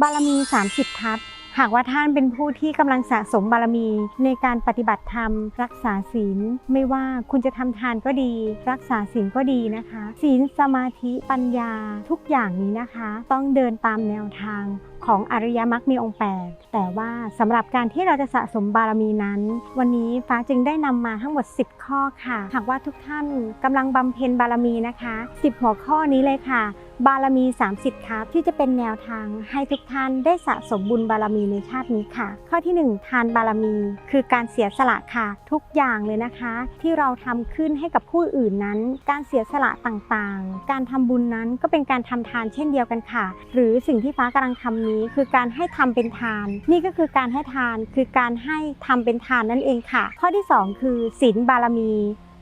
บารมี 30 ทัศหากว่าท่านเป็นผู้ที่กำลังสะสมบารมีในการปฏิบัติธรรม รักษาศีล ไม่ว่าคุณจะทำทานก็ดี รักษาศีลก็ดีนะคะ ศีลสมาธิปัญญาทุกอย่างนี้นะคะ ต้องเดินตามแนวทางของอริยมรรคมีองค์แปดแต่ว่าสำหรับการที่เราจะสะสมบารมีนั้น วันนี้ฟ้าจึงได้นำมาทั้งหมด 10 ข้อค่ะ หากว่าทุกท่านกำลังบำเพ็ญบารมีนะคะ 10 หัวข้อนี้เลยค่ะ บารมี 30 ครับ ที่จะเป็นแนวทางให้ทุกท่านได้สะสมบุญบารมีในชาตินี้ค่ะ ข้อที่ 1 ทานบารมี คือการเสียสละค่ะ ทุกอย่างเลยนะคะ ที่เราทำขึ้นให้กับผู้อื่นนั้น การเสียสละต่างๆ การทำบุญนั้นก็เป็นการทำทานเช่นเดียวกันค่ะ หรือสิ่งที่ฟ้ากำลังทำนี้คือการให้ทำเป็นทาน นี่ก็คือการให้ทานคือการให้ทำเป็นทานนั่นเองค่ะ ข้อที่ 2 คือศีลบารมี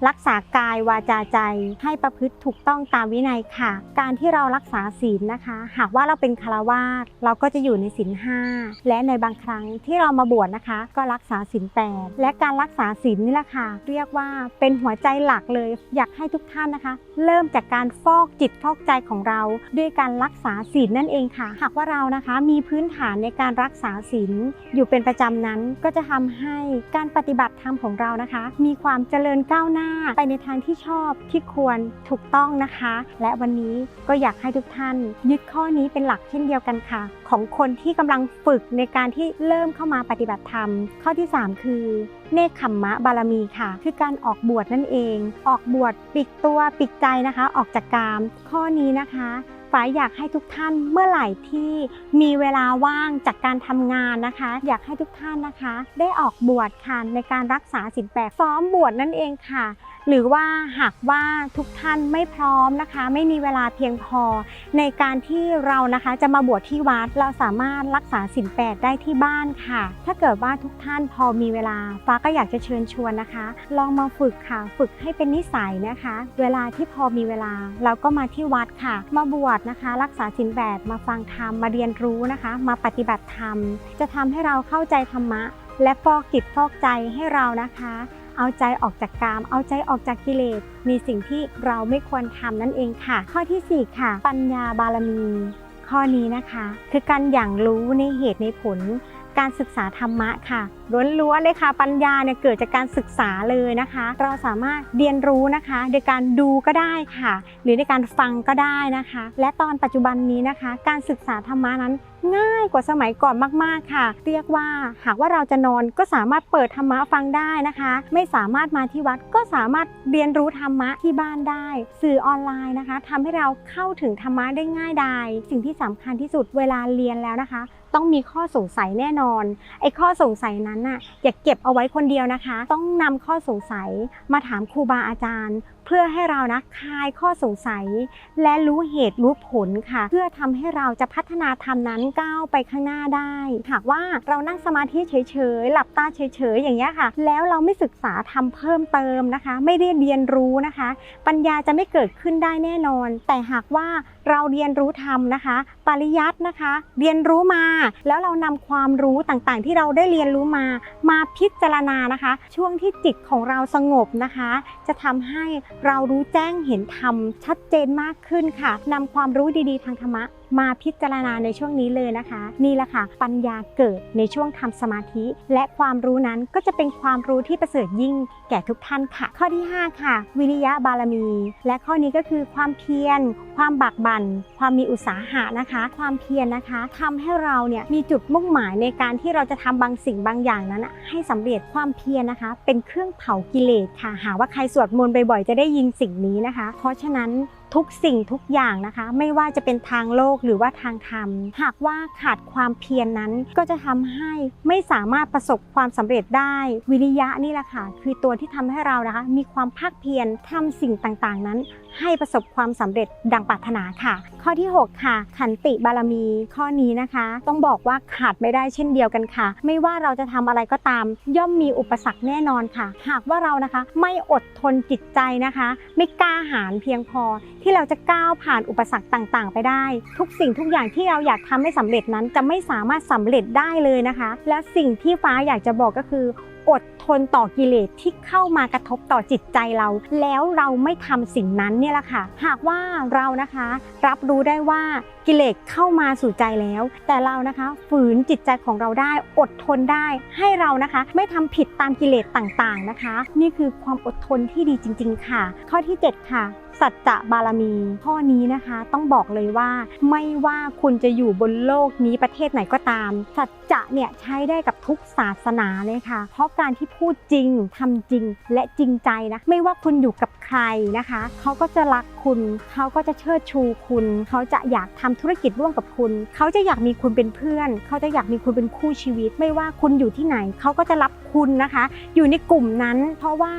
รักษากายวาจาใจให้ประพฤติถูกต้องตามวินัยค่ะ การที่เรารักษาศีลนะคะ หากว่าเราเป็นคารวาสเราก็จะอยู่ในศีลห้าและในบางครั้งที่เรามาบวชนะคะ ก็รักษาศีลแปดและการรักษาศีลนี่แหละค่ะ เรียกว่าเป็นหัวใจหลักเลย อยากให้ทุกท่านนะคะ เริ่มจากการฟอกจิตฟอกใจของเรา ด้วยการรักษาศีลนั่นเองค่ะ หากว่าเรานะคะมีพื้นฐานในการรักษาศีลอยู่เป็นประจำนั้นก็จะทำให้การปฏิบัติธรรมของเรานะคะ มีความเจริญก้าวหน้าไปในทางที่ชอบที่ควรถูกต้องนะคะ และวันนี้ก็อยากให้ทุกท่าน ยึดข้อนี้เป็นหลักเช่นเดียวกันค่ะ ของคนที่กำลังฝึกในการที่เริ่มเข้ามาปฏิบัติธรรม ข้อที่ 3 คือเนคขมมะบารมีค่ะ คือการออกบวชนั่นเอง ออกบวชปิดตัวปิดใจนะคะ ออกจากกาม ข้อนี้นะคะ้าอยากให้ทุกท่านเมื่อไหร่ที่มีเวลาว่างจากการทำงานนะคะ อยากให้ทุกท่านนะคะ ได้ออกบวชค่ะในการรักษาศีลแปดซ้อมบวชนั่นเองค่ะ หรือว่าหากว่าทุกท่านไม่พร้อมนะคะ ไม่มีเวลาเพียงพอ ในการที่เรานะคะจะมาบวชที่วัดเราสามารถรักษาศีลแปดได้ที่บ้านค่ะ ถ้าเกิดว่าทุกท่านพอมีเวลาฟ้าก็อยากจะเชิญชวนนะคะ ลองมาฝึกค่ะ ฝึกให้เป็นนิสัยนะคะ เวลาที่พอมีเวลาเราก็มาที่วัดค่ะ มาบวชนะคะ รักษาศีลแปดมาฟังธรรมมาเรียนรู้นะคะ มาปฏิบัติธรรม จะทำให้เราเข้าใจธรรมะ และฟอกจิตฟอกใจให้เรานะคะ เอาใจออกจากกาม เอาใจออกจากกิเลส มีสิ่งที่เราไม่ควรทำนั่นเองค่ะ ข้อทีสี่ 4 ค่ะ ปัญญาบารมี ข้อนี้นะคะ คือการอย่างรู้ในเหตุในผล การศึกษาธรรมะค่ะล้วนๆเลยค่ะปัญญาเนี่ยเกิดจากการศึกษาเลยนะคะ เราสามารถเรียนรู้นะคะโดยการดูก็ได้ค่ะ หรือในการฟังก็ได้นะคะ และตอนปัจจุบันนี้นะคะ การศึกษาธรรมะนั้น ง่ายกว่าสมัยก่อนมากๆค่ะ เรียกว่าหากว่าเราจะนอนก็สามารถเปิดธรรมะฟังได้นะคะ ไม่สามารถมาที่วัดก็สามารถเรียนรู้ธรรมะที่บ้านได้ สื่อออนไลน์นะคะทำให้เราเข้าถึงธรรมะได้ง่ายดายสิ่งที่สำคัญที่สุดเวลาเรียนแล้วนะคะ ต้องมีข้อสงสัยแน่นอนไอ้ข้อสงสัยนั้นน่ะอย่าเก็บเอาไว้คนเดียวนะคะ ต้องนำข้อสงสัยมาถามครูบาอาจารย์ เพื่อให้เรานะคลายข้อสงสัย และรู้เหตุรู้ผลค่ะ เพื่อทำให้เราจะพัฒนาธรรมนั้นก้าวไปข้างหน้าได้ หากว่าเรานั่งสมาธิเฉยๆ หลับตาเฉยๆ อย่างเงี้ยค่ะ แล้วเราไม่ศึกษาทำเพิ่มเติมนะคะ ไม่ได้เรียนรู้นะคะ ปัญญาจะไม่เกิดขึ้นได้แน่นอน แต่หากว่าเราเรียนรู้ธรรมนะคะ ปริยัตินะคะ เรียนรู้มา แล้วเรานำความรู้ต่างๆ ที่เราได้เรียนรู้มา มาพิจารณานะคะ ช่วงที่จิตของเราสงบนะคะ จะทำให้เรารู้แจ้งเห็นธรรมชัดเจนมากขึ้นค่ะนำความรู้ดีๆ ทางธรรมะมาพิจารณาในช่วงนี้เลยนะคะ นี่แหละค่ะ ปัญญาเกิดในช่วงทำสมาธิ และความรู้นั้นก็จะเป็นความรู้ที่ประเสริฐยิ่งแก่ทุกท่านค่ะ ข้อที่ 5 ค่ะ วิริยะบารมี และข้อนี้ก็คือความเพียร ความบากบั่น ความมีอุตสาหะนะคะ ความเพียรนะคะทำให้เราเนี่ยมีจุดมุ่งหมายในการที่เราจะทำบางสิ่งบางอย่างนั้น ให้สำเร็จความเพียรนะคะ เป็นเครื่องเผากิเลสค่ะ หาว่าใครสวดมนต์บ่อยๆจะได้ยินสิ่งนี้นะคะ เพราะฉะนั้น ทุกสิ่งทุกอย่างนะคะ ไม่ว่าจะเป็นทางโลกหรือว่าทางธรรม หากว่าขาดความเพียรนนั้นก็จะทำให้ไม่สามารถประสบความสำเร็จได้วิริยะนี่แหละค่ะคือตัวที่ทำให้เรานะคะ มีความภาคเพียรทำสิ่งต่างๆ นั้น ให้ประสบความสำเร็จดังปรารถนาค่ะ ข้อที่ 6 ค่ะ ขันติบารมีข้อนี้นะคะ ต้องบอกว่าขาดไม่ได้เช่นเดียวกันค่ะ ไม่ว่าเราจะทำอะไรก็ตาม ย่อมมีอุปสรรคแน่นอนค่ะ หากว่าเรานะคะไม่อดทนจิตใจนะคะ ไม่กล้าหาญเพียงพอที่เราจะก้าวผ่านอุปสรรคต่างๆ ไปได้ ทุกสิ่งทุกอย่างที่เราอยากทำให้สำเร็จนั้นจะไม่สามารถสำเร็จได้เลยนะคะ และสิ่งที่ฟ้าอยากจะบอกก็คือ อดทนต่อกิเลสที่เข้ามากระทบต่อจิตใจเรา แล้วเราไม่ทำสิ่งนั้นเนี่ยแหละค่ะ หากว่าเรานะคะ รับรู้ได้ว่ากิเลสเข้ามาสู่ใจแล้ว แต่เรานะคะฝืนจิตใจของเราได้อดทนได้ ให้เรานะคะ ไม่ทำผิดตามกิเลสต่างๆนะคะ นี่คือความอดทนที่ดีจริง ๆ ค่ะ ข้อที่ 7 ค่ะสัจจะบารมีข้อนี้นะคะต้องบอกเลยว่า ไม่ว่าคุณจะอยู่บนโลกนี้ประเทศไหนก็ตาม สัจจะเนี่ยใช้ได้กับทุกศาสนาเลยค่ะ เพราะการที่พูดจริงทำจริงและจริงใจนะ ไม่ว่าคุณอยู่กับใครนะคะ เขาก็จะรักคุณเขาก็จะเชิดชูคุณ เขาจะอยากทำธุรกิจร่วมกับคุณ เขาจะอยากมีคุณเป็นเพื่อน เขาจะอยากมีคุณเป็นคู่ชีวิต ไม่ว่าคุณอยู่ที่ไหน เขาก็จะรับคุณนะคะ อยู่ในกลุ่มนั้น เพราะว่า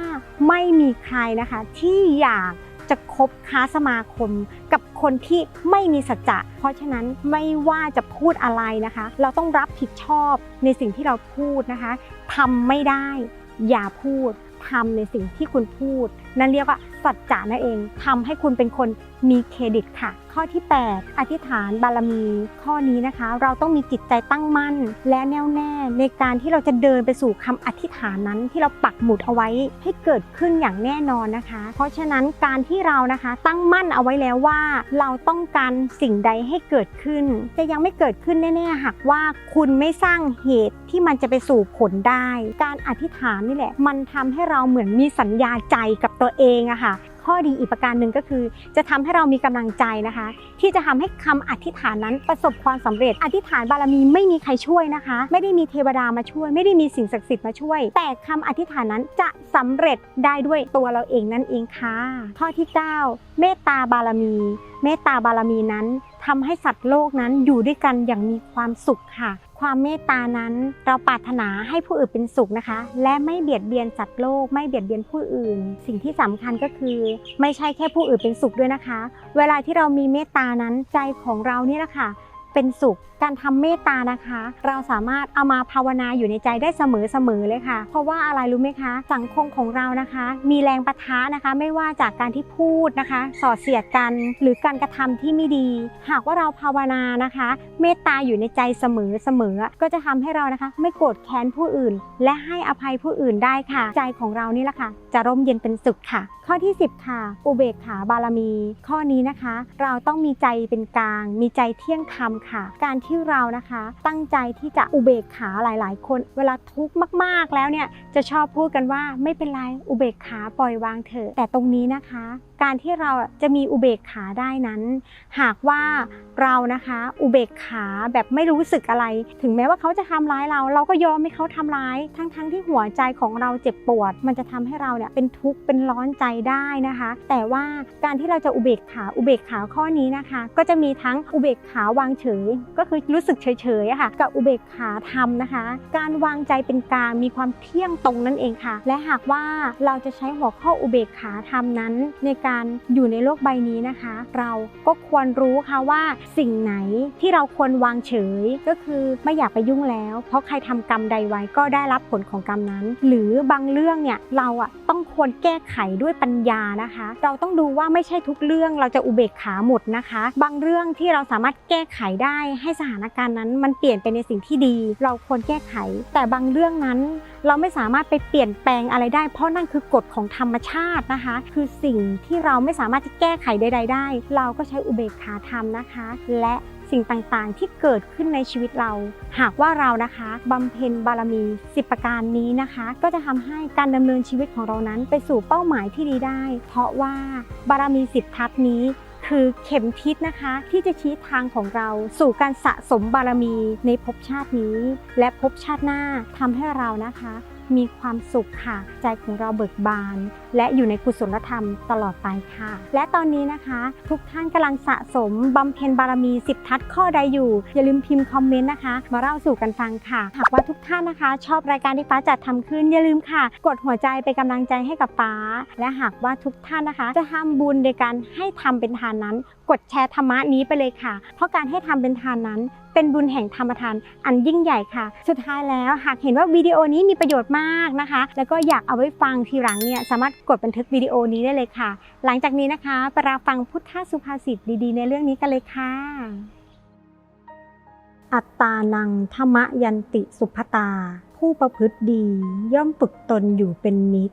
ไม่มีใครนะคะที่อยากจะคบค้าสมาคมกับคนที่ไม่มีสัจจะ เพราะฉะนั้นไม่ว่าจะพูดอะไรนะคะ เราต้องรับผิดชอบในสิ่งที่เราพูดนะคะ ทำไม่ได้ อย่าพูดทำในสิ่งที่คุณพูด นั่นเรียกว่าสัจจะนั่นเองทำให้คุณเป็นคนมีเครดิตค่ะ ข้อที่ 8 อธิษฐานบารมีข้อนี้นะคะ เราต้องมีจิตใจตั้งมั่น และแน่วแน่ในการที่เราจะเดินไปสู่คำอธิษฐานนั้นที่เราปักหมุดเอาไว้ให้เกิดขึ้นอย่างแน่นอนนะคะ เพราะฉะนั้นการที่เรานะคะตั้งมั่นเอาไว้แล้วว่า เราต้องการสิ่งใดให้เกิดขึ้น จะยังไม่เกิดขึ้นแน่ๆหากว่าคุณไม่สร้างเหตุที่มันจะไปสู่ผลได้ การอธิษฐานนี่แหละ มันทำให้เราเหมือนมีสัญญาใจกับตัวเองอะค่ะข้อดีอีกประการหนึ่งก็คือ จะทำให้เรามีกำลังใจนะคะ ที่จะทำให้คำอธิษฐานนั้นประสบความสำเร็จ อธิษฐานบารมีไม่มีใครช่วยนะคะ ไม่ได้มีเทวดามาช่วย ไม่ได้มีสิ่งศักดิ์สิทธิ์มาช่วย แต่คำอธิษฐานนั้นจะสำเร็จได้ด้วยตัวเราเองนั่นเองค่ะ ข้อที่ 9 เมตตาบารมี เมตตาบารมีนั้นทำให้สัตว์โลกนั้นอยู่ด้วยกันอย่างมีความสุขค่ะ ความเมตตานั้นเราปรารถนาให้ผู้อื่นเป็นสุขนะคะ และไม่เบียดเบียนสัตว์โลก ไม่เบียดเบียนผู้อื่น สิ่งที่สำคัญก็คือ ไม่ใช่แค่ผู้อื่นเป็นสุขด้วยนะคะ เวลาที่เรามีเมตตานั้นใจของเรานี่แหละค่ะ เป็นสุข การทำเมตตานะคะ เราสามารถเอามาภาวนาอยู่ในใจได้เสมอๆเลยค่ะ เพราะว่าอะไรรู้ไหมคะ สังคมของเรานะคะ มีแรงประทะนะคะ ไม่ว่าจากการที่พูดนะคะสอดเสียดกันหรือการกระทำที่ไม่ดี หากว่าเราภาวนานะคะ เมตตาอยู่ในใจเสมอๆก็จะทำให้เรานะคะ ไม่โกรธแค้นผู้อื่น และให้อภัยผู้อื่นได้ค่ะ ใจของเรานี่แหละค่ะ จะร่มเย็นเป็นสุขค่ะ ข้อที่ 10 ค่ะ อุเบกขาบารมี ข้อนี้นะคะ เราต้องมีใจเป็นกลาง มีใจเที่ยงธรรมค่ะ การที่เรานะคะตั้งใจที่จะอุเบกขาหลาย ๆ คน เวลาทุกข์มาก ๆ แล้วเนี่ยจะชอบพูดกันว่าไม่เป็นไรอุเบกขาปล่อยวางเถอะแต่ตรงนี้นะคะ การที่เราจะมีอุเบกขาได้นั้น หากว่า เรานะคะ อุเบกขาแบบไม่รู้สึกอะไร ถึงแม้ว่าเขาจะทำร้ายเรา เราก็ยอมให้เขาทำร้าย ทั้งๆทที่หัวใจของเราเจ็บปวด มันจะทำให้เราเนี่ยเป็นทุกข์เป็นร้อนใจได้นะคะ แต่ว่าการที่เราจะอุเบกขาอุเบกขาข้อนี้นะคะ ก็จะมีทั้งอุเบกขาวางเฉย ก็คือรู้สึกเฉยๆะค่ะ กับอุเบกขาธรรมนะคะ การวางใจเป็นกลางมีความเที่ยงตรงนั่นเองค่ะ และหากว่าเราจะใช้หัวข้ออุเบกขาธรรมนั้น ในการอยู่ในโลกใบนี้นะคะ เราก็ควรรู้ค่ะว่าสิ่งไหนที่เราควรวางเฉยก็คือไม่อยากไปยุ่งแล้ว เพราะใครทำกรรมใดไว้ก็ได้รับผลของกรรมนั้น หรือบางเรื่องเนี่ยเราอะต้องควรแก้ไขด้วยปัญญานะคะ เราต้องดูว่าไม่ใช่ทุกเรื่องเราจะอุเบกขาหมดนะคะ บางเรื่องที่เราสามารถแก้ไขได้ให้สถานการณ์นั้น มันเปลี่ยนไปในสิ่งที่ดี เราควรแก้ไข แต่บางเรื่องนั้น เราไม่สามารถไปเปลี่ยนแปลงอะไรได้ เพราะนั่นคือกฎของธรรมชาตินะคะ คือสิ่งที่เราไม่สามารถจะแก้ไขใด ๆ ได้ เราก็ใช้อุเบกขาธรรมนะคะ และสิ่งต่างๆ ที่เกิดขึ้นในชีวิตเรา หากว่าเรานะคะบำเพ็ญบารมี10ประการนี้นะคะ ก็จะทำให้การดำเนินชีวิตของเรานั้น ไปสู่เป้าหมายที่ดีได้ เพราะว่าบารมีสิบทัศน์นี้ คือเข็มทิศนะคะ ที่จะชี้ทางของเราสู่การสะสมบารมีในภพชาตินี้ และภพชาติหน้าทำให้เรานะคะ มีความสุขค่ะ ใจของเราเบิกบาน และอยู่ในกุศลธรรมตลอดไปค่ะ และตอนนี้นะคะ ทุกท่านกำลังสะสมบำเพ็ญบารมี 10 ทัศข้อใดอยู่ อย่าลืมพิมพ์คอมเมนต์นะคะ มาเล่าสู่กันฟังค่ะ หากว่าทุกท่านนะคะ ชอบรายการที่ฟ้าจัดทำขึ้น อย่าลืมค่ะ กดหัวใจเป็นกำลังใจให้กับฟ้า และหากว่าทุกท่านนะคะ จะทำบุญโดยการให้ทำเป็นทานนั้น กดแชร์ธรรมะนี้ไปเลยค่ะ เพราะการให้ทำเป็นทานนั้น เป็นบุญแห่งธรรมทานอันยิ่งใหญ่ค่ะ สุดท้ายแล้วหากเห็นว่าวิดีโอนี้มีประโยชน์มากนะคะ แล้วก็อยากเอาไว้ฟังทีหลังเนี่ยสามารถกดบันทึกวิดีโอนี้ได้เลยค่ะ หลังจากนี้นะคะไปรับฟังพุทธสุภาษิตดีๆ ในเรื่องนี้กันเลยค่ะ อัตตานังธรรมยันติสุภตา ผู้ประพฤติดีย่อมฝึกตนอยู่เป็นนิด